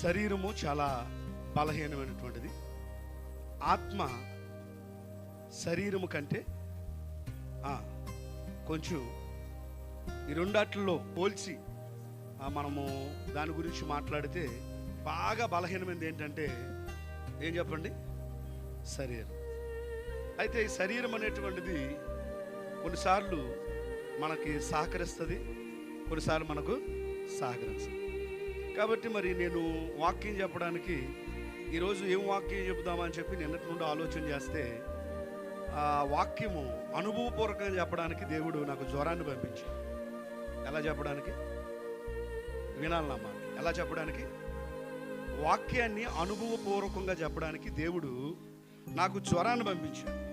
శరీరము చాలా బలహీనమైనటువంటిది. ఆత్మ శరీరము కంటే కొంచెం ఈ రెండాట్లలో పోల్చి మనము దాని గురించి మాట్లాడితే బాగా బలహీనమైనది ఏంటంటే ఏం చెప్పండి? శరీరం. అయితే ఈ శరీరం అనేటువంటిది కొన్నిసార్లు మనకి సహకరిస్తుంది కొన్నిసార్లు మనకు సహకరిస్తుంది కాబట్టి మరి నేను వాక్యం చెప్పడానికి ఈరోజు ఏం వాక్యం చెబుదామని చెప్పి నిన్నటి నుండి ఆలోచన చేస్తే ఆ వాక్యము అనుభవపూర్వకంగా చెప్పడానికి దేవుడు నాకు జ్వరాన్ని పంపించాడు. ఎలా చెప్పడానికి? వినాలన్నమాట ఎలా చెప్పడానికి? వాక్యాన్ని అనుభవపూర్వకంగా చెప్పడానికి దేవుడు నాకు జ్వరాన్ని పంపించాడు.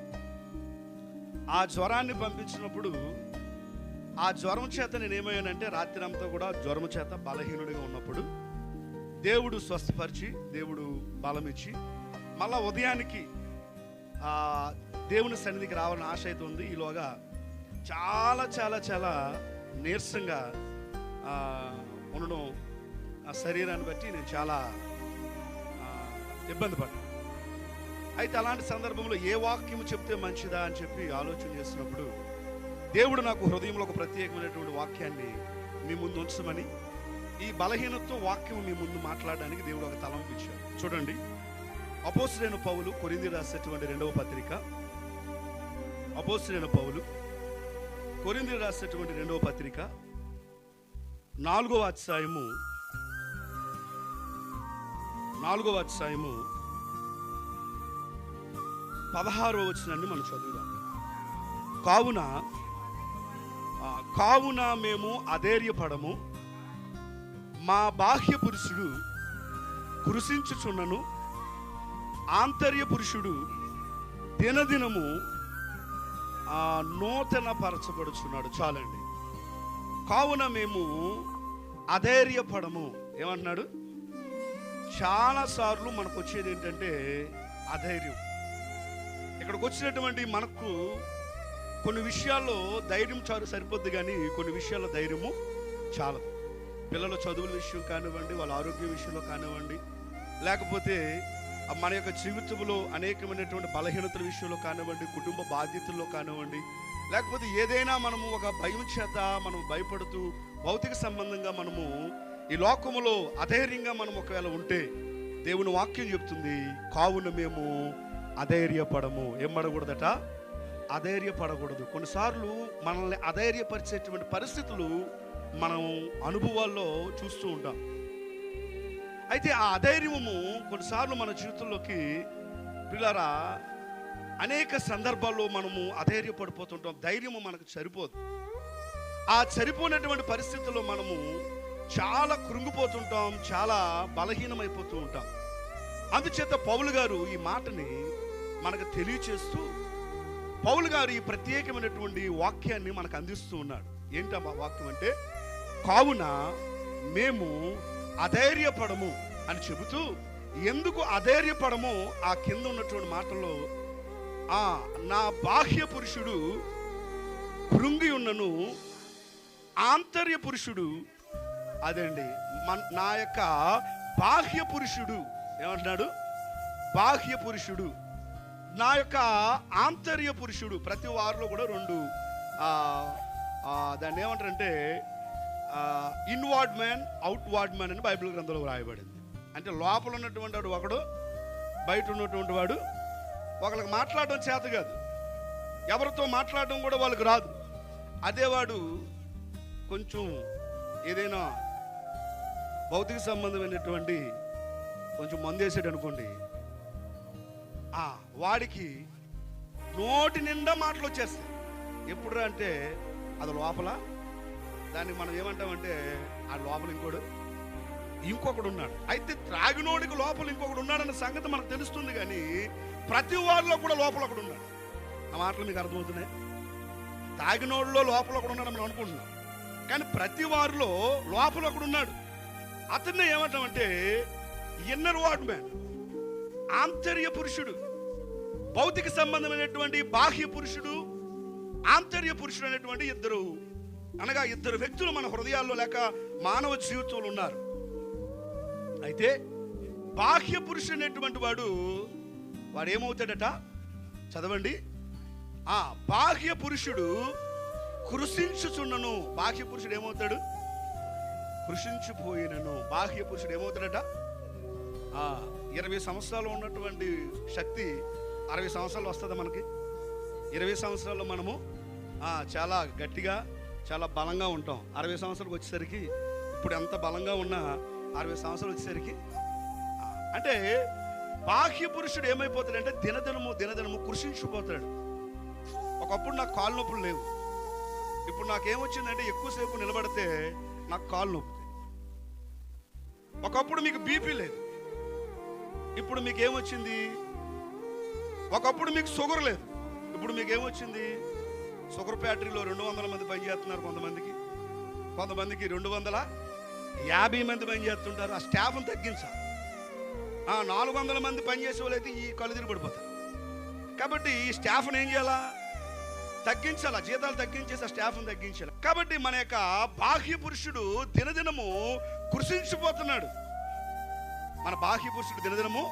ఆ జ్వరాన్ని పంపించినప్పుడు ఆ జ్వరం చేత నేను ఏమయ్యానంటే రాత్రి అంతా కూడా జ్వరం చేత బలహీనుడిగా ఉన్నప్పుడు దేవుడు స్వస్థపరిచి దేవుడు బలం ఇచ్చి మళ్ళా ఉదయానికి దేవుని సన్నిధికి రావాలని ఆశ అయితే ఉంది. ఈలోగా చాలా చాలా చాలా నీరసంగా ఉండడం ఆ శరీరాన్ని బట్టి నేను చాలా ఇబ్బంది పడ్డాను. అయితే అలాంటి సందర్భంలో ఏ వాక్యం చెప్తే మంచిదా అని చెప్పి ఆలోచన చేసినప్పుడు దేవుడు నాకు హృదయంలో ఒక ప్రత్యేకమైనటువంటి వాక్యాన్ని మీ ముందు ఉంచమని ఈ బలహీనతో వాక్యం మీ ముందు మాట్లాడడానికి దేవుడు ఒక తలంపు చూడండి. అపోసులైన పౌలు కొరింది రాసేటువంటి రెండవ పత్రిక. అపోసులైన పౌలు కొరింది రాసేటువంటి రెండవ పత్రిక. నాలుగవ అధ్యాయము. నాలుగవ అధ్యాయము. పదహారో వచనాన్ని మనం చదువుదాం. కావున కావున మేము అధైర్యపడము. మా బాహ్య పురుషుడు కృషించుచున్నను ఆంతర్య పురుషుడు దినదినము నూతన పరచబడుచున్నాడు చాలండి. కావున మేము అధైర్యపడము. ఏమంటున్నాడు? చాలాసార్లు మనకు వచ్చేది ఏంటంటే అధైర్యం. ఇక్కడికి వచ్చినటువంటి మనకు కొన్ని విషయాల్లో ధైర్యం చాలు సరిపోద్ది కానీ కొన్ని విషయాల్లో ధైర్యము చాలదు. పిల్లల చదువుల విషయం కానివ్వండి వాళ్ళ ఆరోగ్య విషయంలో కానివ్వండి లేకపోతే మన యొక్క జీవితంలో అనేకమైనటువంటి బలహీనతల విషయంలో కానివ్వండి కుటుంబ బాధ్యతల్లో కానివ్వండి లేకపోతే ఏదైనా మనము ఒక భయం చేత మనం భయపడుతూ భౌతిక సంబంధంగా మనము ఈ లోకములో అధైర్యంగా మనం ఒకవేళ ఉంటే దేవుని వాక్యం చెప్తుంది కావున మేము అధైర్యపడము. ఏం పడకూడదట అధైర్యపడకూడదు. కొన్నిసార్లు మనల్ని అధైర్యపరిచేటువంటి పరిస్థితులు మనం అనుభవాల్లో చూస్తూ ఉంటాం. అయితే ఆ అధైర్యము కొన్నిసార్లు మన జీవితంలోకి పిల్లరా అనేక సందర్భాల్లో మనము అధైర్యపడిపోతుంటాం. ధైర్యము మనకు సరిపోదు. ఆ సరిపోయినటువంటి పరిస్థితుల్లో మనము చాలా కృంగిపోతుంటాం చాలా బలహీనమైపోతూ ఉంటాం. అందుచేత పౌలు గారు ఈ మాటని మనకు తెలియచేస్తూ పౌలు గారు ఈ ప్రత్యేకమైనటువంటి వాక్యాన్ని మనకు అందిస్తూ ఉన్నాడు. ఏంటి ఆ వాక్యం అంటే కావున మేము అధైర్యపడము అని చెబుతూ ఎందుకు అధైర్యపడము? ఆ కింద ఉన్నటువంటి మాటల్లో ఆ నా బాహ్య పురుషుడు కృంగి ఉన్నను ఆంతర్య పురుషుడు అదండి మన నా యొక్క బాహ్య పురుషుడు ఏమంటున్నాడు? బాహ్య పురుషుడు నా యొక్క ఆంతర్య పురుషుడు ప్రతి వారిలో కూడా రెండు. దాన్ని ఏమంటారంటే ఇన్వార్డ్ మ్యాన్ అవుట్వార్డ్ మ్యాన్ అని బైబిల్ గ్రంథంలో రాయబడింది అంటే లోపల ఉన్నటువంటి వాడు ఒకడు బయట ఉన్నటువంటి వాడు ఒకళ్ళకి మాట్లాడడం చేత కాదు. ఎవరితో మాట్లాడడం కూడా వాళ్ళకి రాదు. అదే వాడు కొంచెం ఏదైనా భౌతిక సంబంధమైనటువంటి కొంచెం మందేసాడు అనుకోండి వాడికి నోటి నిండా మాటలు వచ్చేస్తాయి. ఎప్పుడు అంటే అది లోపల దాన్ని మనం ఏమంటామంటే ఆ లోపల ఇంకోడు ఇంకొకడు ఉన్నాడు. అయితే త్రాగినోడికి లోపల ఇంకొకడు ఉన్నాడన్న సంగతి మనకు తెలుస్తుంది కానీ ప్రతి వారిలో కూడా లోపల ఒకడు ఉన్నాడు. ఆ మాటలు మీకు అర్థమవుతున్నాయి? తాగినోడిలో లోపల ఒకడు ఉన్నాడు మనం అనుకుంటున్నాం. కానీ ప్రతి వారిలో లోపల ఒకడు ఉన్నాడు. అతన్ని ఏమంటామంటే ఇన్నర్ వార్డ్ మ్యాన్ ఆంతర్య పురుషుడు. భౌతిక సంబంధమైనటువంటి బాహ్య పురుషుడు ఆంతర్య పురుషుడు అనేటువంటి ఇద్దరు. అనగా ఇద్దరు వ్యక్తులు మన హృదయాల్లో లేక మానవ జీవితంలో ఉన్నారు. అయితే బాహ్య పురుషుడు అనేటువంటి వాడు వాడు ఏమవుతాడట చదవండి. ఆ బాహ్య పురుషుడు కృషించుచున్నను. బాహ్య పురుషుడు ఏమవుతాడు? కృషించిపోయినను. బాహ్య పురుషుడు ఏమవుతాడట? ఆ ఇరవై సంవత్సరాలు ఉన్నటువంటి శక్తి అరవై సంవత్సరాలు వస్తుంది మనకి. ఇరవై సంవత్సరాల్లో మనము చాలా గట్టిగా చాలా బలంగా ఉంటాం. అరవై సంవత్సరాలకు వచ్చేసరికి ఇప్పుడు ఎంత బలంగా ఉన్నా అరవై సంవత్సరాలు వచ్చేసరికి అంటే బాహ్య పురుషుడు ఏమైపోతాడంటే దినదినము దినదినము కృషించిపోతాడు. ఒకప్పుడు నాకు కాళ్ళు నొప్పులు లేవు. ఇప్పుడు నాకేమొచ్చిందంటే ఎక్కువసేపు నిలబడితే నాకు కాళ్ళు నొప్పుతాయి. ఒకప్పుడు మీకు బీపీ లేదు. ఇప్పుడు మీకు ఏమొచ్చింది ఒకప్పుడు మీకు షుగర్ లేదు. ఇప్పుడు మీకు ఏమొచ్చింది షుగర్ ఫ్యాక్టరీలో రెండు వందల మంది పనిచేస్తున్నారు కొంతమందికి. కొంతమందికి రెండు వందల యాభై మంది పనిచేస్తుంటారు ఆ స్టాఫ్ని తగ్గించాలి ఆ నాలుగు వందల మంది పనిచేసే వాళ్ళైతే ఈ కళ్ళు తిరిగి పడిపోతారు. కాబట్టి ఈ స్టాఫ్ని ఏం చేయాలా? తగ్గించాలా? జీతాలు తగ్గించేసి ఆ స్టాఫ్ని తగ్గించాలి? కాబట్టి మన యొక్క బాహ్య పురుషుడు దినదినము కృషించిపోతున్నాడు. మన బాహ్య పురుషుడు దినదినము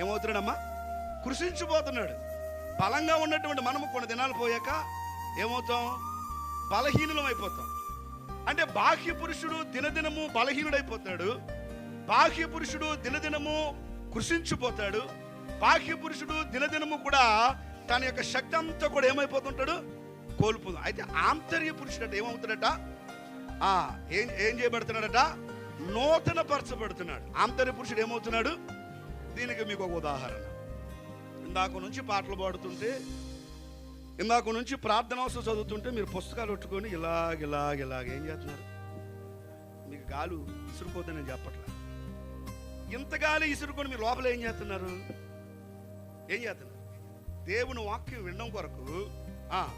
ఏమవుతున్నాడమ్మా? కృషించిపోతున్నాడు. బలంగా ఉన్నటువంటి మనము కొన్ని దినాలు పోయాక ఏమవుతాం? బలహీనులం అయిపోతాం. అంటే బాహ్య పురుషుడు దినదినము బలహీనుడైపోతాడు. బాహ్య పురుషుడు దినదినము కృషించిపోతాడు. బాహ్య పురుషుడు దినదినము కూడా తన యొక్క శక్తి అంతా కూడా ఏమైపోతుంటాడు? కోల్పోతుంది. అయితే ఆంతర్య పురుషుడట ఏమవుతాడట? ఏం ఏం చేయబడుతున్నాడట? నూతన పరచబడుతున్నాడు ఆంతరి పురుషుడు ఏమవుతున్నాడు? దీనికి మీకు ఒక ఉదాహరణ. ఇందాక నుంచి పాటలు పాడుతుంటే ఇందాక నుంచి ప్రార్థన అవసరం చదువుతుంటే మీరు పుస్తకాలు పెట్టుకొని ఇలాగ ఇలాగ ఇలాగ ఏం చేస్తున్నారు? మీకు గాలు ఇసురుకోద్దని నేను చెప్పట్లా? ఇంత గాలి ఇసురుకొని మీరు లోపల ఏం చేస్తున్నారు? ఏం చేస్తున్నారు? దేవుని వాక్యం వినడం కొరకు ఆ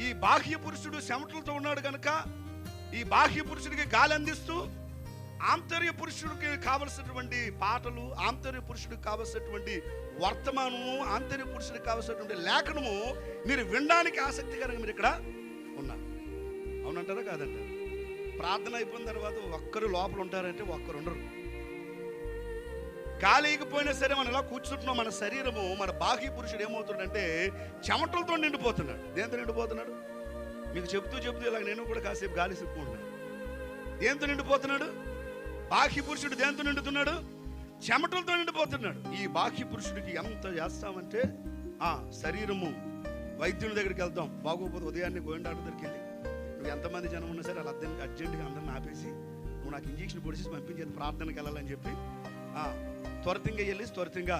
ఈ బాహ్య పురుషుడు చెమటలతో ఉన్నాడు కనుక ఈ బాహ్య పురుషుడికి గాలి అందిస్తూ ఆంతర్య పురుషుడికి కావలసినటువంటి పాటలు ఆంతర్య పురుషుడికి కావలసినటువంటి వర్తమానము ఆంతర్య పురుషుడికి కావలసినటువంటి లేఖనము మీరు వినడానికి ఆసక్తికరంగా మీరు ఇక్కడ ఉన్నారు. అవునంటారా కాదంటారు? ప్రార్థన అయిపోయిన తర్వాత ఒక్కరు లోపల ఉంటారంటే ఒక్కరు ఉండరు. కాలేకపోయినా సరే మనం ఇలా కూర్చుంటున్నాం? మన శరీరము మన బాహ్య పురుషుడు ఏమవుతుందంటే చెమటలతో నిండిపోతున్నాడు. దేంతో నిండిపోతున్నాడు? మీకు చెప్తూ చెప్తూ ఇలా నేను కూడా కాసేపు గాలి సిక్కుంటున్నాను దేంతో నిండిపోతున్నాడు? బాహ్య పురుషుడు దేంతో నిండుతున్నాడు? చెమటలతో నిండిపోతున్నాడు. ఈ బాహ్య పురుషుడికి ఎంత చేస్తామంటే ఆ శరీరము వైద్యుని దగ్గరికి వెళ్తాం. బాగోపోతే ఉదయాన్నే గోవింద దగ్గరికి వెళ్ళి నువ్వు ఎంతమంది జనం ఉన్నా సరే అలా అర్జెంట్ అర్జెంటుగా అందరిని ఆపేసి నువ్వు నాకు ఇంజక్షన్ పొడిచేసి పంపించేది ప్రార్థనకి వెళ్ళాలని చెప్పి త్వరితంగా వెళ్ళి త్వరితంగా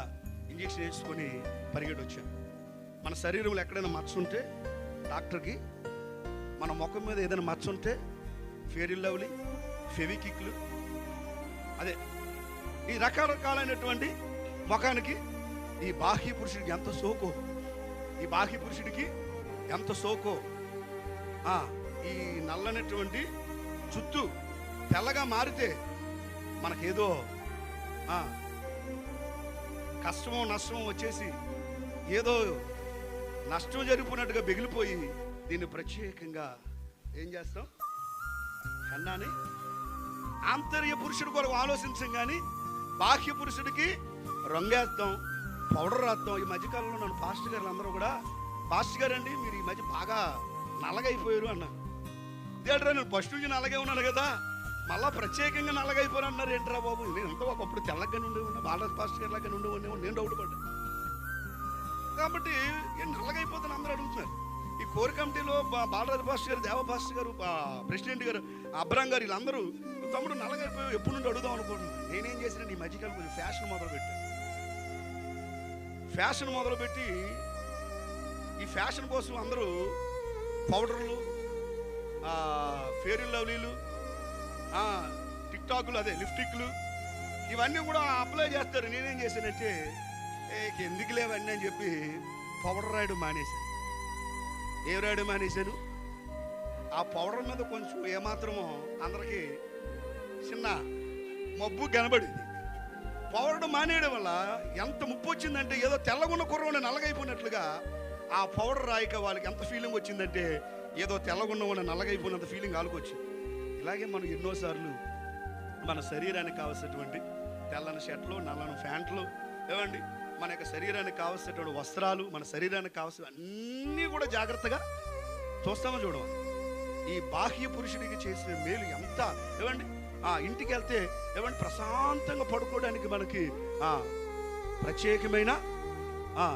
ఇంజక్షన్ వేసుకొని పరిగెట్టి వచ్చాను మన శరీరంలో ఎక్కడైనా మచ్చ ఉంటే డాక్టర్కి మన ముఖం మీద ఏదైనా మచ్చ ఉంటే ఫేరీ లవ్లీ ఫెవికిక్లు అదే ఈ రకరకాలైనటువంటి ముఖానికి ఈ బాహ్య పురుషుడికి ఎంత సోకో? ఈ బాహ్య పురుషుడికి ఎంత సోకో? ఈ నల్లనటువంటి చుట్టూ తెల్లగా మారితే మనకేదో కష్టమో నష్టమో వచ్చేసి ఏదో నష్టం జరిగిపోయినట్టుగా బెగిలిపోయి దీన్ని ప్రత్యేకంగా ఏం చేస్తాం? కన్నాని ఆంతర్య పురుషుడు కొరకు ఆలోచించం కానీ బాహ్య పురుషుడికి రంగేస్తాం పౌడర్ రాస్తాం. ఈ మధ్యకాలంలో నన్ను పాస్టర్ గారు అందరూ కూడా పాస్టర్ గారు అండి మీరు ఈ మధ్య బాగా నల్లగైపోయారు అన్న ఇదేంట్రా నేను ఫస్ట్ నుంచి నల్లగే ఉన్నాను కదా మళ్ళా ప్రత్యేకంగా నల్లగైపోయాను అన్నారు. ఏంట్రా బాబు నేను ఎంత ఒకప్పుడు తెల్లగా ఉండేవాడిని బాలరాజ్ పాస్టర్ గారి లాగానే ఉండేవాడిని నేను డౌట్ పడ్డా కాబట్టి నేను నల్లగైపోతాను అందరూ అడుగుతున్నారు. కోర్ కమిటీలో బాలరాజు పాస్టర్ గారు దేవ గారు ప్రెసిడెంట్ గారు అబ్రాం గారు వీళ్ళందరూ తమ్ముడు నల్లగారిపోయి ఎప్పుడు నుండి అడుగుదాం అనుకుంటున్నాను నేనేం చేసిన ఈ మధ్యకాలం కొంచెం ఫ్యాషన్ మొదలు పెట్టాను ఫ్యాషన్ మొదలుపెట్టి ఈ ఫ్యాషన్ కోసం అందరూ పౌడర్లు ఫేర్ అండ్ లవ్లీలు టిక్ టాక్లు అదే లిప్స్టిక్లు ఇవన్నీ కూడా అప్లై చేస్తారు. నేనేం చేశానంటే ఎందుకు లేవన్నీ అని చెప్పి పౌడర్ రాయడం మానేశాను. ఏం రాయడం మానేశాను? ఆ పౌడర్ మీద కొంచెం ఏమాత్రమో అందరికీ చిన్న మబ్బు కనబడింది. పౌడర్ మానేయడం వల్ల ఎంత ముప్పు వచ్చిందంటే ఏదో తెల్లగున్న కుర్రవాడిని నల్లగైపోయినట్లుగా ఆ పౌడర్ రాయక వాళ్ళకి ఎంత ఫీలింగ్ వచ్చిందంటే ఏదో తెల్లగున్న వాళ్ళని నల్లగైపోయినంత ఫీలింగ్ ఆలుకొచ్చింది. ఇలాగే మనం ఎన్నోసార్లు మన శరీరానికి కావలసినటువంటి తెల్లని షర్ట్లు నల్లని ప్యాంట్లు ఏమండి మన యొక్క శరీరానికి కావలసినటువంటి వస్త్రాలు మన శరీరానికి కావాల్సిన అన్నీ కూడా జాగ్రత్తగా చూస్తామో చూడమా ఈ బాహ్య పురుషుడికి చేసిన మేలు ఎంత? ఏమండి? ఆ ఇంటికి వెళ్తే ఏమండి? ప్రశాంతంగా పడుకోవడానికి మనకి ఆ ప్రత్యేకమైన ఆ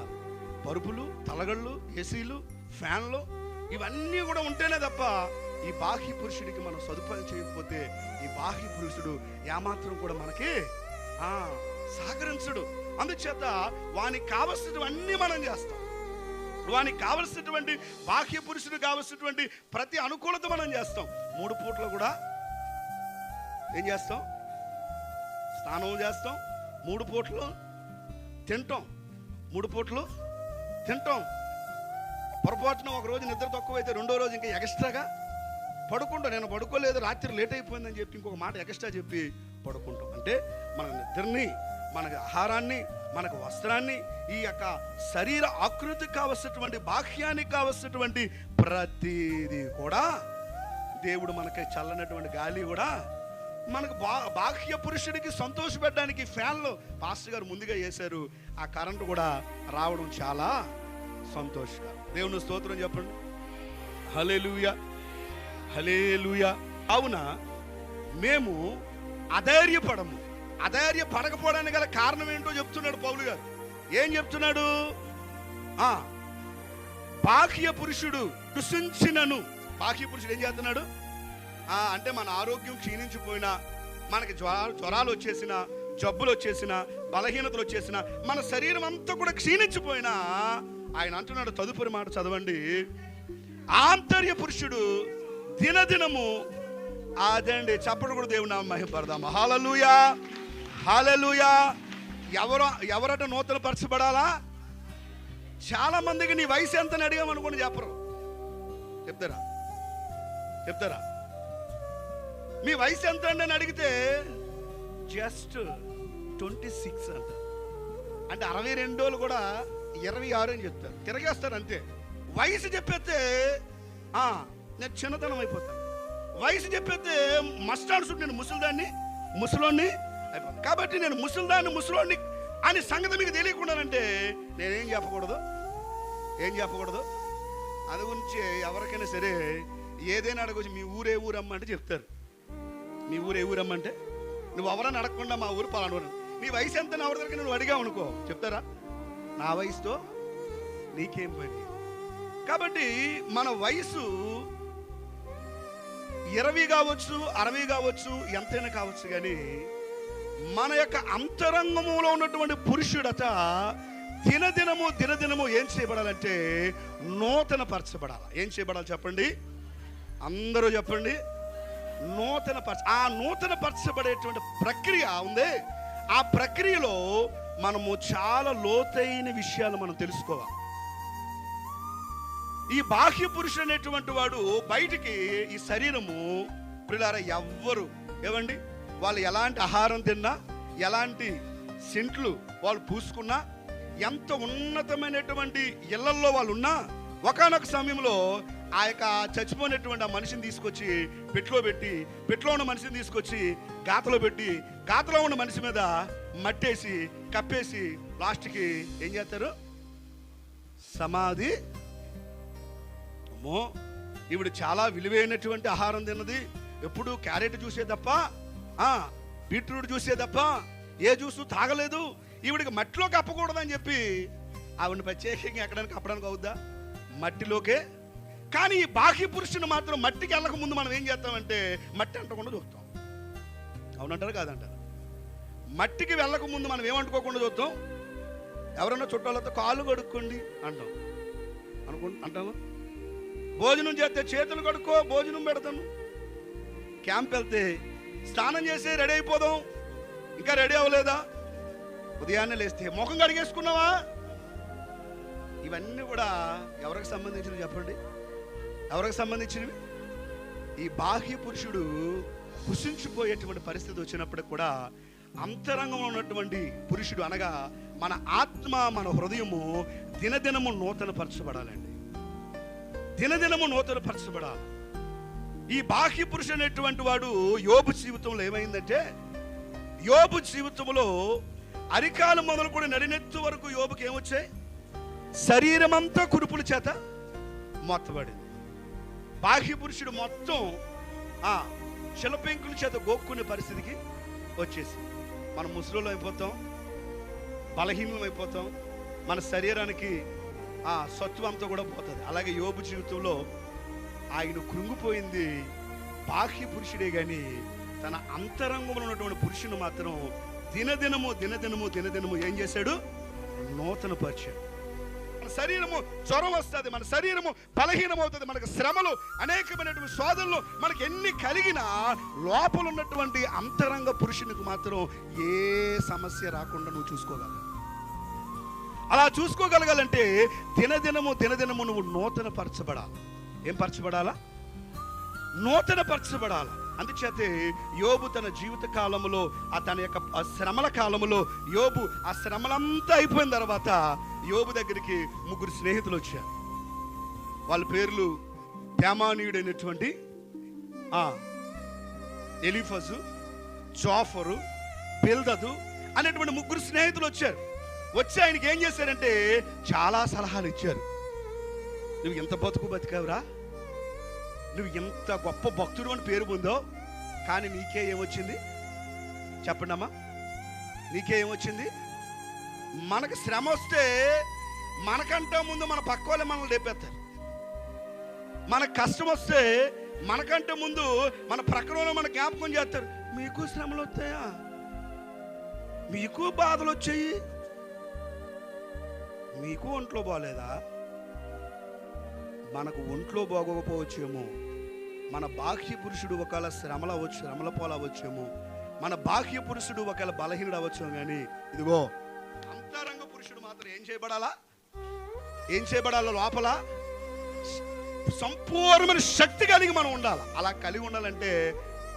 పరుపులు తలగళ్ళు ఏసీలు ఫ్యాన్లు ఇవన్నీ కూడా ఉంటేనే తప్ప ఈ బాహ్య పురుషుడికి మనం సదుపాయం చేయకపోతే ఈ బాహ్య పురుషుడు ఏమాత్రం కూడా మనకి సహకరించడు. అందుచేత వానికి కావలసినవన్నీ మనం చేస్తాం. వానికి కావలసినటువంటి బాహ్య పురుషుడు కావలసినటువంటి ప్రతి అనుకూలత మనం చేస్తాం. మూడు పూటలు కూడా ఏం చేస్తాం? స్నానం చేస్తాం. మూడు పూటలు తింటాం. మూడు పూటలు తింటాం. పొరపాటున ఒకరోజు నిద్ర తక్కువైతే రెండో రోజు ఇంకా ఎక్స్ట్రాగా పడుకుంటాం. నేను పడుకోలేదు రాత్రి లేట్ అయిపోయిందని చెప్పి ఇంకొక మాట ఎక్స్ట్రా చెప్పి పడుకుంటాం. అంటే మన నిద్రని మనకి ఆహారాన్ని మనకు వస్త్రాన్ని ఈ యొక్క శరీర ఆకృతికి కావలసినటువంటి బాహ్యానికి కావలసినటువంటి ప్రతిదీ కూడా దేవుడు మనకి చల్లనటువంటి గాలి కూడా మనకు బా బాహ్య పురుషుడికి సంతోషపెట్టడానికి ఫ్యాన్లు పాస్టర్ గారు ముందుగా వేశారు. ఆ కరెంటు కూడా రావడం చాలా సంతోషకరం. దేవుని స్తోత్రం చెప్పండి. హలేలుయ హలేలుయ అవునా మేము అధైర్యపడము. అధైర్య పడకపోవడానికి గల కారణం ఏంటో చెప్తున్నాడు పౌలు గారు. ఏం చెప్తున్నాడు? ఆ బాహ్య పురుషుడు కృషించినను బాహ్య పురుషుడు ఏం చేస్తున్నాడు? అంటే మన ఆరోగ్యం క్షీణించిపోయినా మనకి జ్వరాలు జ్వరాలు వచ్చేసిన జబ్బులు వచ్చేసిన బలహీనతలు వచ్చేసిన మన శరీరం అంతా కూడా క్షీణించిపోయినా ఆయన అంటున్నాడు తదుపరి మాట చదవండి. ఆంతర్య పురుషుడు దినదినము అదండి చప్పడు కూడా దేవుని నామ మహిమపడదాం హాలలుయా. ఎవరు ఎవరట నూతన పరచబడాలా? చాలా మందికి నీ వయసు ఎంత అడిగామనుకోండి చెప్పరు. చెప్తారా? చెప్తారా? మీ వయసు ఎంత అండి అని అడిగితే జస్ట్ ట్వంటీ సిక్స్ అంట. అంటే అరవై రెండు రోజులు కూడా ఇరవై ఆరు అని చెప్తారు. తిరగేస్తారు అంతే. వయసు చెప్పేస్తే నేను చిన్నతనం అయిపోతాను. వయసు చెప్పేస్తే మస్టాడ్స్ నేను ముసలిదాన్ని ముసలోని కాబట్టి నేను ముసలిదాన్ని ముసలోడిని అని సంగతి మీకు తెలియకుండానంటే నేనేం చెప్పకూడదు? ఏం చెప్పకూడదు? అది గురించి ఎవరికైనా సరే ఏదైనా అడగొచ్చు. మీ ఊరే ఊరమ్మంటే చెప్తారు. మీ ఊరు ఊరమ్మంటే నువ్వు ఎవరని అడగకుండా మా ఊరు పలానూరు ఊరు నీ వయసు ఎంత? నా దగ్గర నువ్వు అడిగావు అనుకో. చెప్తారా? నా వయసుతో నీకేం పని? కాబట్టి మన వయసు ఇరవై కావచ్చు అరవై కావచ్చు ఎంతైనా కావచ్చు కానీ మన యొక్క అంతరంగములో ఉన్నటువంటి పురుషుడట దినదినము దినదినము ఏం చేయబడాలంటే నూతన పరచబడాలి ఏం చేయబడాలి చెప్పండి? అందరూ చెప్పండి. నూతన పరచ ఆ నూతన పరచబడేటువంటి ప్రక్రియ ఉంది. ఆ ప్రక్రియలో మనము చాలా లోతైన విషయాలు మనం తెలుసుకోవాలి. ఈ బాహ్య పురుషుడు అనేటువంటి వాడు బయటికి ఈ శరీరము పిల్లార ఎవ్వరు? ఏమండి? వాళ్ళు ఎలాంటి ఆహారం తిన్నా ఎలాంటి సెంట్లు వాళ్ళు పూసుకున్నా ఎంత ఉన్నతమైనటువంటి ఇళ్ళల్లో వాళ్ళు ఉన్నా ఒకనొక సమయంలో ఆ యొక్క చచ్చిపోయినటువంటి ఆ మనిషిని తీసుకొచ్చి పెట్లో పెట్టి పెట్లో ఉన్న మనిషిని తీసుకొచ్చి గాతలో పెట్టి గాతలో ఉన్న మనిషి మీద మట్టేసి కప్పేసి లాస్ట్కి ఏం చేస్తారు? సమాధి. అమ్మో! ఇవిడు చాలా విలువైనటువంటి ఆహారం తిన్నది. ఎప్పుడు క్యారెట్ చూసే తప్ప బీట్రూట్ చూసే తప్ప ఏ జ్యూసు తాగలేదు. ఈవిడికి మట్టిలో కప్పకూడదని చెప్పి ఆవిడని ప్రత్యేకంగా ఎక్కడానికి కప్పడానికి అవుద్దా? మట్టిలోకే. కానీ ఈ బాహ్య పురుషుని మాత్రం మట్టికి వెళ్ళక ముందు మనం ఏం చేస్తామంటే మట్టి అంటకుండా చూస్తాం. అవునంటారు? కాదంటారు? మట్టికి వెళ్ళక ముందు మనం ఏమంటుకోకుండా చూస్తాం? ఎవరన్నా చుట్టాలతో కాళ్ళు కడుక్కోండి అంటాం. అనుకు అంటాము భోజనం చేస్తే చేతులు కడుక్కో భోజనం పెడతాను. క్యాంప్ వెళ్తే స్నానం చేసి రెడీ అయిపోదాం. ఇంకా రెడీ అవ్వలేదా? ఉదయాన్నే లేస్తే ముఖం కడిగేసుకున్నావా? ఇవన్నీ కూడా ఎవరికి సంబంధించినవి చెప్పండి? ఎవరికి సంబంధించినవి? ఈ బాహ్య పురుషుడు కుసించిపోయేటువంటి పరిస్థితి వచ్చినప్పుడు కూడా అంతరంగంలో ఉన్నటువంటి పురుషుడు అనగా మన ఆత్మ మన హృదయము దినదినము నూతన పరచబడాలండి దినదినము నూతన పరచబడాలి ఈ బాహ్య పురుషుడు అనేటువంటి వాడు యోబు జీవితంలో ఏమైందంటే యోబు జీవితంలో అరికాలు కూడా నడినెత్తు వరకు యోబుకి ఏమొచ్చాయి? శరీరమంతా కురుపుల చేత మొత్తబడింది బాహ్య పురుషుడు మొత్తం ఆ శిలపెంకుల చేత గోక్కునే పరిస్థితికి వచ్చేసి మనం ముసలిలో అయిపోతాం బలహీనం అయిపోతాం మన శరీరానికి ఆ సత్వం అంతా కూడా పోతుంది. అలాగే యోబు జీవితంలో ఆయన కృంగిపోయింది. బాహ్య పురుషుడే కానీ తన అంతరంగంలో ఉన్నటువంటి పురుషుని మాత్రం దినదినము దినదినము దినదినము ఏం చేశాడు? నూతన పరిచయం. మన శరీరము జ్వరం వస్తుంది మన శరీరము బలహీనమవుతుంది మనకు శ్రమలు అనేకమైనటువంటి శోధనలు మనకి ఎన్ని కలిగినా లోపల ఉన్నటువంటి అంతరంగ పురుషునికి మాత్రం ఏ సమస్య రాకుండా నువ్వు చూసుకోగలవు. అలా చూసుకోగలగాలంటే దినదినము దినదినము నువ్వు నూతన పరచబడాలి ఏం పరచబడాలా? నూతన పరచబడాలా? అందుచేతే యోబు తన జీవిత కాలంలో ఆ తన యొక్క శ్రమల కాలంలో యోబు ఆ శ్రమలంతా అయిపోయిన తర్వాత యోబు దగ్గరికి ముగ్గురు స్నేహితులు వచ్చారు. వాళ్ళ పేర్లు తేమానీయుడైనటువంటి ఎలిఫజు జాఫరు బిల్దదు అనేటువంటి ముగ్గురు స్నేహితులు వచ్చారు. వచ్చి ఆయనకి ఏం చేశారంటే చాలా సలహాలు ఇచ్చారు. నువ్వు ఎంత బతుకు బతికావురా? నువ్వు ఎంత గొప్ప భక్తుడు అని పేరు పొందో కానీ నీకే ఏమొచ్చింది? చెప్పండి అమ్మా నీకే ఏమొచ్చింది? మనకు శ్రమ వస్తే మనకంటే ముందు మన పక్క వాళ్ళే మనల్ని లేపేస్తారు. మనకు కష్టం వస్తే మనకంటే ముందు మన ప్రక్కన మన జ్ఞాపకం చేస్తారు. మీకు శ్రమలు వస్తాయా? మీకు బాధలు వచ్చాయి? మీకు ఒంట్లో బాగాలేదా? మనకు ఒంట్లో బాగోకపోవచ్చేమో మన బాహ్య పురుషుడు ఒకవేళ శ్రమల శ్రమల పోలవచ్చేమో మన బాహ్య పురుషుడు ఒకవేళ బలహీనుడు అవ్వచ్చు కానీ ఇదిగో అంతరంగ పురుషుడు మాత్రం ఏం చేయబడాలా? ఏం చేయబడాలో లోపల? సంపూర్ణమైన శక్తి కలిగి మనం ఉండాలి? అలా కలిగి ఉండాలంటే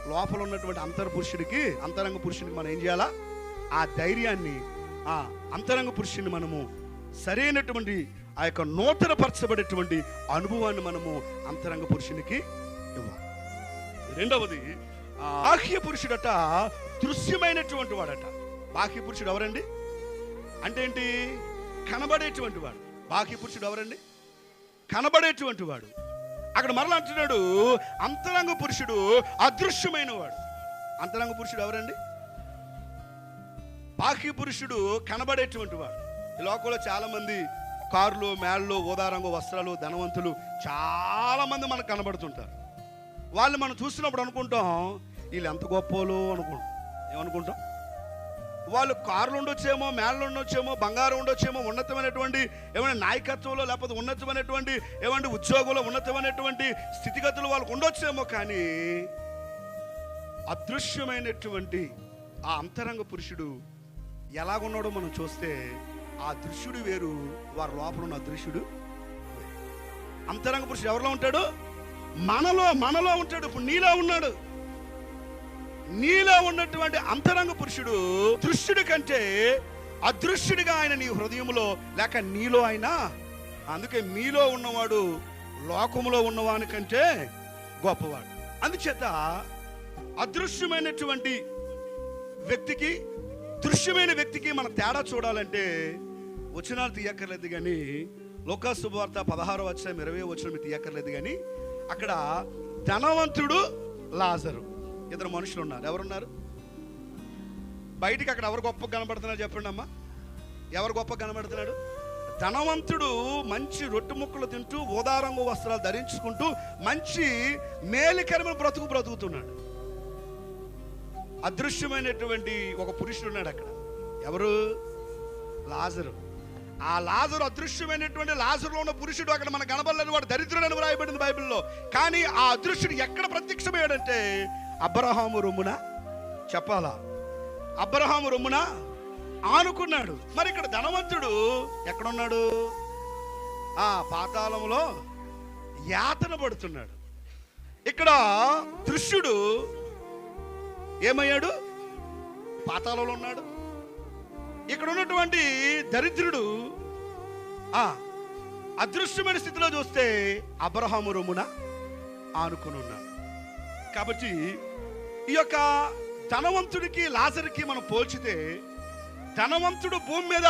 లోపల ఉన్నటువంటి అంతర పురుషుడికి అంతరంగ పురుషుడికి మనం ఏం చేయాలా? ఆ ధైర్యాన్ని ఆ అంతరంగ పురుషుని మనము సరైనటువంటి ఆ యొక్క నూతనపరచబడేటువంటి అనుభవాన్ని మనము అంతరంగ పురుషునికి ఇవ్వాలి. రెండవది బాహ్య పురుషుడట దృశ్యమైనటువంటి వాడట. బాహ్య పురుషుడు ఎవరండి? అంటే ఏంటి? కనబడేటువంటి వాడు. బాహ్య పురుషుడు ఎవరండి? కనబడేటువంటి వాడు. అక్కడ మరలా అంటున్నాడు అంతరంగ పురుషుడు అదృశ్యమైన వాడు అంతరంగ పురుషుడు ఎవరండి? బాహ్య పురుషుడు కనబడేటువంటి వాడు. ఈ లోకంలో చాలామంది కార్లు మేళ్ళు ఓదారంగు వస్త్రాలు ధనవంతులు చాలామంది మనకు కనబడుతుంటారు. వాళ్ళు మనం చూసినప్పుడు అనుకుంటాం వీళ్ళు ఎంత గొప్పలు అనుకుంటాం. ఏమనుకుంటాం? వాళ్ళు కార్లు ఉండొచ్చేమో మేళ్ళు ఉండొచ్చేమో బంగారం ఉండొచ్చేమో ఉన్నతమైనటువంటి ఏమైనా నాయకత్వంలో లేకపోతే ఉన్నతమైనటువంటి ఏమంటే ఉద్యోగంలో ఉన్నతమైనటువంటి స్థితిగతులు వాళ్ళకు ఉండొచ్చేమో కానీ అదృశ్యమైనటువంటి ఆ అంతరంగ పురుషుడు ఎలాగున్నాడో మనం చూస్తే ఆ దృశ్యుడు వేరు వారి లోపల ఉన్న దృశ్యుడు అంతరంగ పురుషుడు ఎవరిలో ఉంటాడు? మనలో మనలో ఉంటాడు. ఇప్పుడు నీలో ఉన్నాడు. నీలో ఉన్నటువంటి అంతరంగ పురుషుడు దృశ్యుడి కంటే అదృశ్యుడిగా ఆయన నీ హృదయంలో లేక నీలో ఆయన అందుకే మీలో ఉన్నవాడు లోకములో ఉన్నవాని కంటే గొప్పవాడు. అందుచేత అదృశ్యమైనటువంటి వ్యక్తికి దృశ్యమైన వ్యక్తికి మన తేడా చూడాలంటే వచనాలు తీయక్కర్లేదు కానీ లోకాశుభవార్త పదహారో వచ్చిన ఇరవై వచ్చిన తీయక్కర్లేదు కానీ అక్కడ ధనవంతుడు లాజరు. ఇద్దరు మనుషులు ఉన్నారు. ఎవరున్నారు? బయటికి అక్కడ ఎవరు గొప్ప కనబడుతున్నారు చెప్పండి అమ్మా. ఎవరు గొప్ప కనబడుతున్నాడు ధనవంతుడు మంచి రొట్టె ముక్కలు తింటూ ఓదారంగు వస్త్రాలు ధరించుకుంటూ మంచి మేలికరమైన బ్రతుకు బ్రతుకుతున్నాడు. అదృశ్యమైనటువంటి ఒక పురుషుడు ఉన్నాడు అక్కడ. ఎవరు? లాజరు. ఆ లాజరు అదృశ్యమైనటువంటి లాజరులో ఉన్న పురుషుడు అక్కడ మన కనబడలేని వాడు దరిద్రుడని వ్రాయబడింది బైబిల్లో. కానీ ఆ అదృశ్యుడు ఎక్కడ ప్రత్యక్షమయ్యాడంటే అబ్రహాము రొమ్మున చెప్పాలా? అబ్రహాము రొమ్మున ఆనుకున్నాడు. మరి ఇక్కడ ధనవంతుడు ఎక్కడున్నాడు? ఆ పాతాళంలో యాతన పడుతున్నాడు. ఇక్కడ దృశ్యుడు ఏమయ్యాడు? పాతాలలో ఉన్నాడు. ఇక్కడ ఉన్నటువంటి దరిద్రుడు ఆ అదృశ్యమైన స్థితిలో చూస్తే అబ్రహాము రొమ్మున ఆనుకుని ఉన్నాడు. కాబట్టి ఈ యొక్క ధనవంతుడికి లాజర్కి మనం పోల్చితే ధనవంతుడు భూమి మీద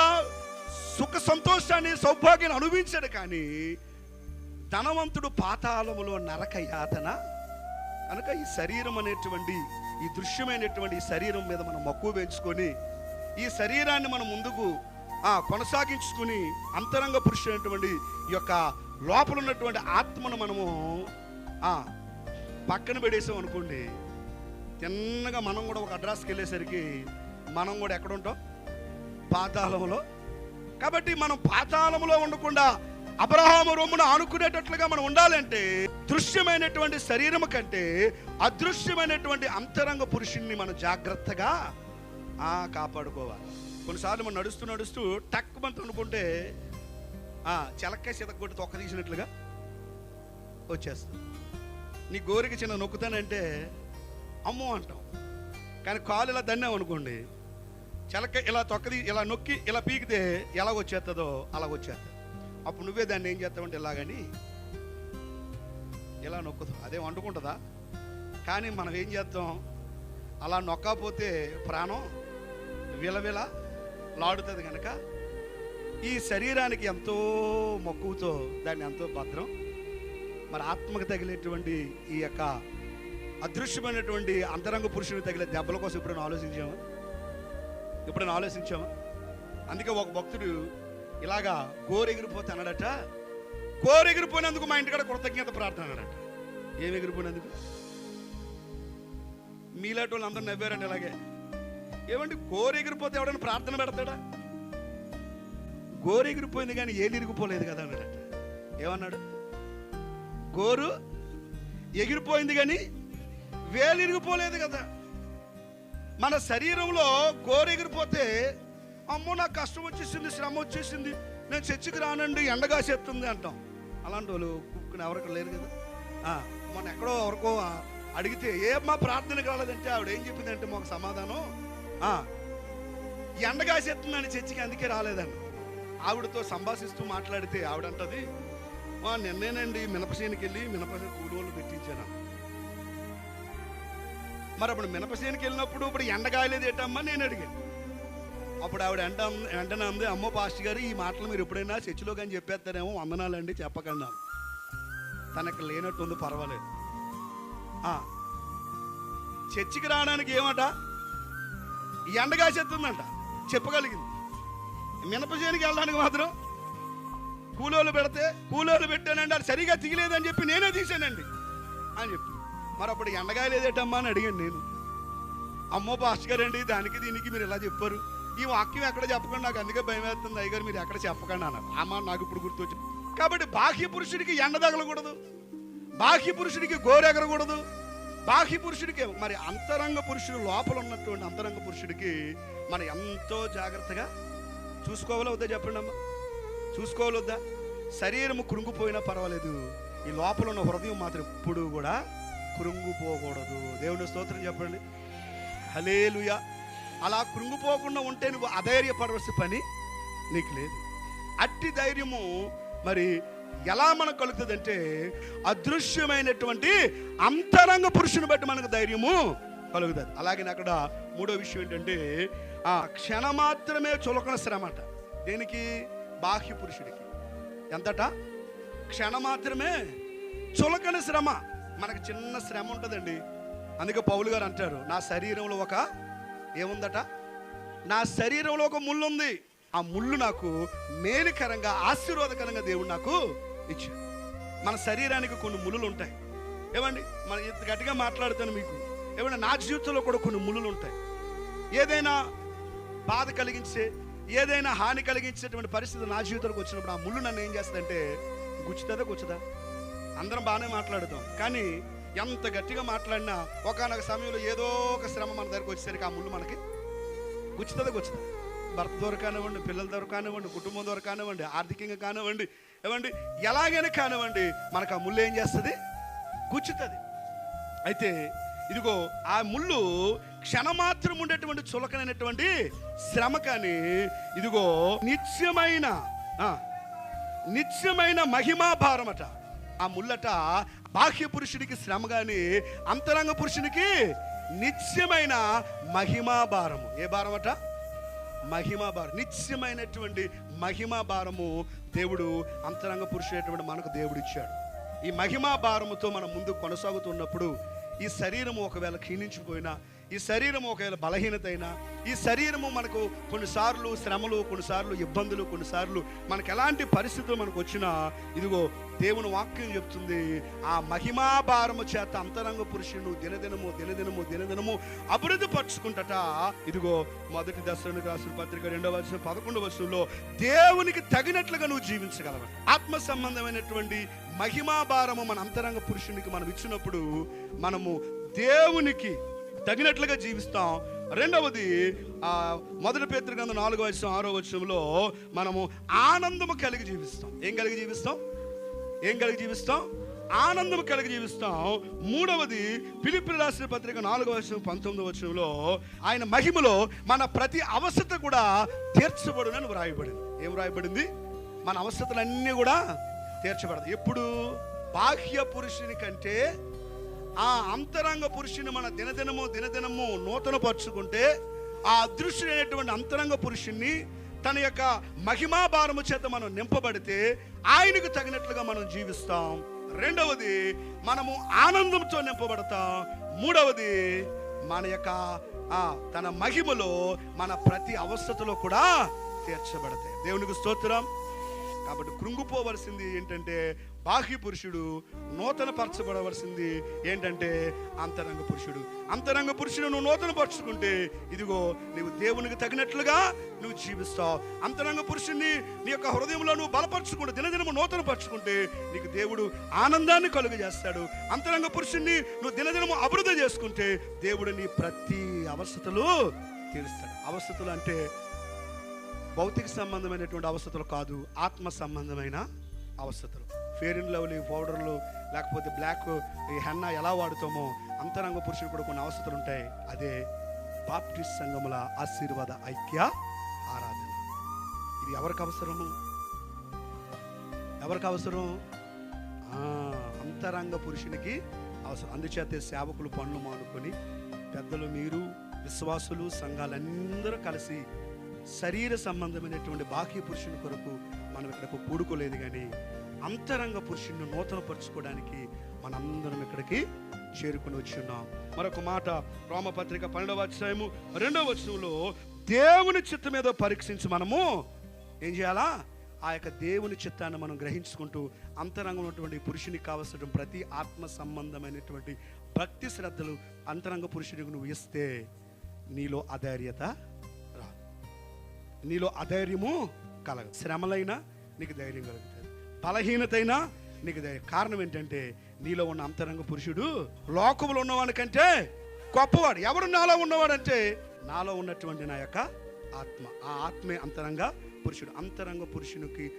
సుఖ సంతోషాన్ని సౌభాగ్యాన్ని అనుభవించాడు కానీ ధనవంతుడు పాతాళములో నరక యాతన కనుక ఈ శరీరం అనేటువంటి ఈ దృశ్యమైనటువంటి ఈ శరీరం మీద మనం మక్కువ పెంచుకొని ఈ శరీరాన్ని మనం ముందుకు కొనసాగించుకుని అంతరంగ పురుషుడైనటువంటి ఈ యొక్క లోపల ఉన్నటువంటి ఆత్మను మనము పక్కన పెడేసాం అనుకోండి తిన్నగా మనం కూడా ఒక అడ్రస్కి వెళ్ళేసరికి మనం కూడా ఎక్కడ ఉంటాం? పాతాళంలో. కాబట్టి మనం పాతాళంలో ఉండకుండా అబ్రహాము రొమ్మును ఆనుకునేటట్లుగా మనం ఉండాలంటే దృశ్యమైనటువంటి శరీరం కంటే అదృశ్యమైనటువంటి అంతరంగ పురుషుణ్ణి మనం జాగ్రత్తగా ఆ, కాపాడుకోవాలి. కొన్నిసార్లు మనం నడుస్తూ నడుస్తూ టక్ మంత అనుకుంటే ఆ, చెలక్కాయ సితకొట్టి తొక్క తీసినట్లుగా వచ్చేస్తుంది. నీ గోరికి చిన్న నొక్కుతానంటే అమ్మో అంటాం. కానీ కాలు ఇలా దన్నాం అనుకోండి చెలక ఇలా తొక్కది ఇలా నొక్కి ఇలా పీకితే ఎలా వచ్చేస్తుందో అలా వచ్చేస్తుంది అప్పుడు నువ్వే దాన్ని ఏం చేస్తావంటే ఇలాగని ఇలా నొక్కుతావు. అదే వండుకుంటుందా? కానీ మనం ఏం చేస్తాం? అలా నొక్కపోతే ప్రాణం విలవిల లాడుతుంది కనుక ఈ శరీరానికి ఎంతో మక్కువతో దాన్ని ఎంతో భద్రం. మరి ఆత్మకు తగిలేటువంటి ఈ యొక్క అదృశ్యమైనటువంటి అంతరంగ పురుషుడికి తగిలే దెబ్బల కోసం ఎప్పుడైనా ఆలోచించామా ఎప్పుడైనా ఆలోచించామా అందుకే ఒక భక్తుడు ఇలాగా గోరెగిరిపోతే అన్నాడట. గోరెగిరిపోయినందుకు మా ఇంటికాడ కృతజ్ఞత ప్రార్థన అన్నాడట. ఏమి ఎగిరిపోయినందుకు? మీలాంటి వాళ్ళు అందరూ నవ్వారండి ఇలాగే. ఏమండి గోరెగిరిపోతే ఎవడైనా ప్రార్థన పెడతాడా? గోరెగిరిపోయింది కానీ ఏది ఇరిగిపోలేదు కదా అన్నాడట. ఏమన్నాడు? గోరు ఎగిరిపోయింది కానీ వేలు ఇరిగిపోలేదు కదా. మన శరీరంలో గోరెగిరిపోతే అమ్మో నాకు కష్టం వచ్చేసింది శ్రమ వచ్చేసింది. నేను చర్చికి రానండి ఎండగా చెప్తుంది అంటాం. అలాంటి వాళ్ళు కుక్కుని ఎవరికి లేరు కదా. మొన్న ఎక్కడో ఎవరికో అడిగితే ఏమ్మా ప్రార్థనకి రాలేదంటే ఆవిడ ఏం చెప్పిందంటే మాకు సమాధానం? ఎండగా చెప్తుందని చర్చికి అందుకే రాలేదండి ఆవిడతో సంభాషిస్తూ మాట్లాడితే ఆవిడంటది మా నిన్నేనండి మినపసేనికి వెళ్ళి మినపసేని కూలోళ్ళు పెట్టించాను. మరి అప్పుడు మినపసేనికి వెళ్ళినప్పుడు ఇప్పుడు ఎండగాయలేదు ఏంటమ్మా నేను అడిగాను. అప్పుడు ఆవిడ వెంట వెంటనే అంది అమ్మో పాస్టర్ గారు ఈ మాటలు మీరు ఎప్పుడైనా చర్చిలో కానీ చెప్పేస్తారేమో వందనాలండి చెప్పకండి అన్నాను. తనకు లేనట్టుంది పర్వాలేదు. చర్చికి రావడానికి ఏమట? ఎండగాసేస్తుందంట చెప్పగలిగింది. మినపజేనికి వెళ్ళడానికి మాత్రం కూలోళ్ళు పెడితే కూలోళ్ళు పెట్టానండి అది సరిగా తీయలేదని చెప్పి నేనే తీసానండి అని చెప్పి మరి అప్పుడు ఎండగా లేదేటమ్మా అని అడిగాను నేను. అమ్మో పాస్టర్ గారండి దానికి దీనికి మీరు ఇలా చెప్పారు? ఈ వాక్యం ఎక్కడ చెప్పకండి నాకు అందుకే భయం వేస్తుంది. అయ్యగారు మీరు ఎక్కడ చెప్పకండి అన్నారు. ఆ నాకు ఇప్పుడు గుర్తొచ్చి కాబట్టి బాహ్య పురుషుడికి ఎండ తగలకూడదు. బాహ్య పురుషుడికి గోరెగరకూడదు బాహ్య పురుషుడికి మరి అంతరంగ పురుషుడు లోపల ఉన్నటువంటి అంతరంగ పురుషుడికి మనం ఎంతో జాగ్రత్తగా చూసుకోవాలా వద్దా చెప్పండి అమ్మా? చూసుకోవాలి వద్దా? శరీరము కృంగిపోయినా పర్వాలేదు. ఈ లోపల ఉన్న హృదయం మాత్రం ఎప్పుడు కూడా కృంగిపోకూడదు. దేవుని స్తోత్రం చెప్పండి. హలేలుయా అలా కృంగిపోకుండా ఉంటే నువ్వు అధైర్యపడవలసిన పని నీకు లేదు. అట్టి ధైర్యము మరి ఎలా మనకు కలుగుతుందంటే అదృశ్యమైనటువంటి అంతరంగ పురుషుని బట్టి మనకు ధైర్యము కలుగుతుంది. అలాగే అక్కడ మూడో విషయం ఏంటంటే ఆ క్షణ మాత్రమే చులకన శ్రమ అట దేనికి? బాహ్య పురుషుడికి. ఎంతట? క్షణ మాత్రమే చులకన శ్రమ. మనకు చిన్న శ్రమ ఉంటుందండి. అందుకే పౌలు గారు అంటారు నా శరీరంలో ఒక ఏముందట? నా శరీరంలో ఒక ముళ్ళు ఉంది ఆ ముళ్ళు నాకు మేలుకరంగా ఆశీర్వాదకరంగా దేవుడు నాకు ఇచ్చాడు. మన శరీరానికి కొన్ని ములులు ఉంటాయి ఏమండి? మన ఇంత గట్టిగా మాట్లాడుతాను మీకు. ఏమన్నా నా జీవితంలో కూడా కొన్ని ముళ్ళులు ఉంటాయి ఏదైనా బాధ కలిగించే ఏదైనా హాని కలిగించేటువంటి పరిస్థితి నా జీవితంలోకి వచ్చినప్పుడు ఆ ముళ్ళు నన్ను ఏం చేస్తుందంటే గుచ్చుతుందా గుచ్చుదా? అందరం బాగానే మాట్లాడుతాం కానీ ఎంత గట్టిగా మాట్లాడినా ఒకనొక సమయంలో ఏదో ఒక శ్రమ మన దగ్గరకు వచ్చేసరికి ఆ ముళ్ళు మనకి గుచ్చుతుంది గుచ్చుతుంది. భర్త ద్వారా కానివ్వండి పిల్లల ద్వారా కానివ్వండి కుటుంబం ద్వారా కానివ్వండి ఆర్థికంగా కానివ్వండి ఏమండి ఎలాగైనా కానివ్వండి మనకు ఆ ముళ్ళు ఏం చేస్తుంది? గుచ్చుతుంది. అయితే ఇదిగో ఆ ముళ్ళు క్షణమాత్రం ఉండేటువంటి చులకనైనటువంటి శ్రమ కానీ ఇదిగో నిత్యమైన నిత్యమైన మహిమా భారమట ఆ ముళ్ళట బాహ్య పురుషుడికి శ్రమ కానీ అంతరంగ పురుషునికి నిత్యమైన మహిమా భారము. ఏ భారం అట మహిమా భారం నిత్యమైనటువంటి మహిమా భారము దేవుడు అంతరంగ పురుషుడైనటువంటి మనకు దేవుడు ఇచ్చాడు. ఈ మహిమా భారముతో మనం ముందు కొనసాగుతున్నప్పుడు ఈ శరీరము ఒకవేళ క్షీణించిపోయినా ఈ శరీరం ఒకవేళ బలహీనత అయినా ఈ శరీరము మనకు కొన్నిసార్లు శ్రమలు కొన్నిసార్లు ఇబ్బందులు కొన్నిసార్లు మనకు ఎలాంటి పరిస్థితులు మనకు వచ్చినా ఇదిగో దేవుని వాక్యం చెప్తుంది ఆ మహిమాభారము చేత అంతరంగ పురుషుడు దినదినము దినదినము దినదినము అభివృద్ధి పరుచుకుంటట. ఇదిగో మొదటి దశలను రాసిన పత్రిక రెండవ వర్షం పదకొండవ వర్షంలో దేవునికి తగినట్లుగా నువ్వు జీవించగలవు ఆత్మ సంబంధమైనటువంటి మహిమాభారము మన అంతరంగ పురుషునికి మనం ఇచ్చినప్పుడు మనము దేవునికి తగినట్లుగా జీవిస్తాం. రెండవది ఆ మొదటి పేతృ నాలుగో వచనం ఆరో వచ్చంలో మనము ఆనందము కలిగి జీవిస్తాం. ఏం కలిగి జీవిస్తాం? ఏం కలిగి జీవిస్తాం? ఆనందం కలిగి జీవిస్తాం. మూడవది పిలిపిలి రాసిన పత్రిక నాలుగో వర్షం పంతొమ్మిదో వర్షంలో ఆయన మహిమలో మన ప్రతి అవస్థత కూడా తీర్చబడునని వ్రాయబడింది. ఏం వ్రాయబడింది? మన అవసరతలన్నీ కూడా తీర్చబడదు ఎప్పుడు? బాహ్య పురుషుని కంటే ఆ అంతరంగ పురుషుని మన దినదినము దినదినము నూతన పరుచుకుంటే ఆ అదృశ్యుడైనటువంటి అంతరంగ పురుషుణ్ణి తన యొక్క మహిమా భారము చేత మనం నింపబడితే ఆయనకు తగినట్లుగా మనం జీవిస్తాం. రెండవది మనము ఆనందంతో నింపబడతాం. మూడవది మన యొక్క తన మహిమలో మన ప్రతి అవస్థతలో కూడా తీర్చబడతాయి. దేవునికి స్తోత్రం. కాబట్టి కృంగిపోవలసింది ఏంటంటే బాహ్య పురుషుడు నూతన పరచబడవలసింది ఏంటంటే అంతరంగ పురుషుడు. అంతరంగ పురుషుడు నువ్వు నూతన పరుచుకుంటే ఇదిగో నువ్వు దేవునికి తగినట్లుగా నువ్వు జీవిస్తావు. అంతరంగ పురుషుణ్ణి నీ యొక్క హృదయంలో నువ్వు బలపరుచుకుంటే దినదినము నూతన పరుచుకుంటే నీకు దేవుడు ఆనందాన్ని కలుగజేస్తాడు. అంతరంగ పురుషుణ్ణి నువ్వు దినదినము అభివృద్ధి చేసుకుంటే దేవుడు నీ ప్రతి అవస్థతలు తీరుస్తాడు. అవస్థతలు అంటే భౌతిక సంబంధమైనటువంటి అవస్థతలు కాదు ఆత్మ సంబంధమైన అవస్థతలు ఫేర్ అండ్ లవ్లీ పౌడర్లు లేకపోతే బ్లాక్ ఈ హెన్నా ఎలా వాడుతామో అంతరంగ పురుషులు కూడా కొన్ని అవస్థతలు ఉంటాయి. అదే బాప్టిస్ట్ సంఘముల ఆశీర్వాద ఐక్య ఆరాధన. ఇది ఎవరికి అవసరము ఎవరికి అవసరం? అంతరంగ పురుషునికి అవసరం. అందుచేత సేవకులు పనులు మానుకొని పెద్దలు మీరు విశ్వాసులు సంఘాలందరూ కలిసి శరీర సంబంధమైనటువంటి బాహ్య పురుషుని కొరకు మనం ఇక్కడకు కూడుకోలేదు కానీ అంతరంగ పురుషుణ్ణి నూతనపరుచుకోవడానికి మనందరం ఇక్కడికి చేరుకుని వచ్చి ఉన్నాం. మరొక మాట రోమపత్రిక పన్నెండవ అధ్యాయము రెండవ వచనంలో దేవుని చిత్తం మీద పరీక్షించి మనము ఏం చేయాలా? ఆ యొక్క దేవుని చిత్తాన్ని మనం గ్రహించుకుంటూ అంతరంగం ఉన్నటువంటి పురుషునికి కావలసిన ప్రతి ఆత్మ సంబంధమైనటువంటి భక్తి శ్రద్ధలు అంతరంగ పురుషునికి నువ్వు ఇస్తే నీలో అధైర్యత రా నీలో అధైర్యము కలగ. శ్రమలైనా నీకు ధైర్యం కలుగుతుంది. బలహీనతైనా నీకు ధైర్యం. కారణం ఏంటంటే నీలో ఉన్న అంతరంగ పురుషుడు లోకములో ఉన్నవాడికంటే గొప్పవాడు. ఎవరు నాలో ఉన్నవాడంటే నాలో ఉన్నటువంటి నా యొక్క ఆత్మ. ఆ ఆత్మే అంతరంగ పురుషుడు. అంతరంగ పురుషునికి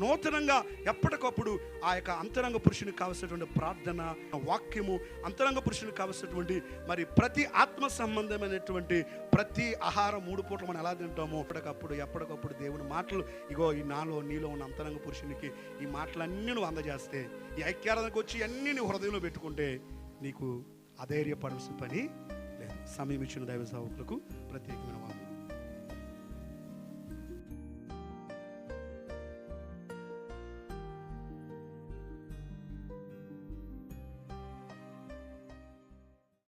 నూతనంగా ఎప్పటికప్పుడు ఆ యొక్క అంతరంగ పురుషునికి కావలసినటువంటి ప్రార్థన వాక్యము అంతరంగ పురుషునికి కావలసినటువంటి మరి ప్రతి ఆత్మ సంబంధమైనటువంటి ప్రతి ఆహారం మూడు పూటలు మనం ఎలా తింటామో ఎప్పటికప్పుడు ఎప్పటికప్పుడు దేవుని మాటలు ఇగో ఈ నాలో నీలో ఉన్న అంతరంగ పురుషునికి ఈ మాటలన్నీ నువ్వు అందజేస్తే ఈ ఐక్యారాధనకు వచ్చి అన్నీ నువ్వు హృదయంలో పెట్టుకుంటే నీకు అధైర్యపడాల్సిన పని లేదు. సమయం ఇచ్చిన దైవ సేవకులకు ప్రత్యేకమైన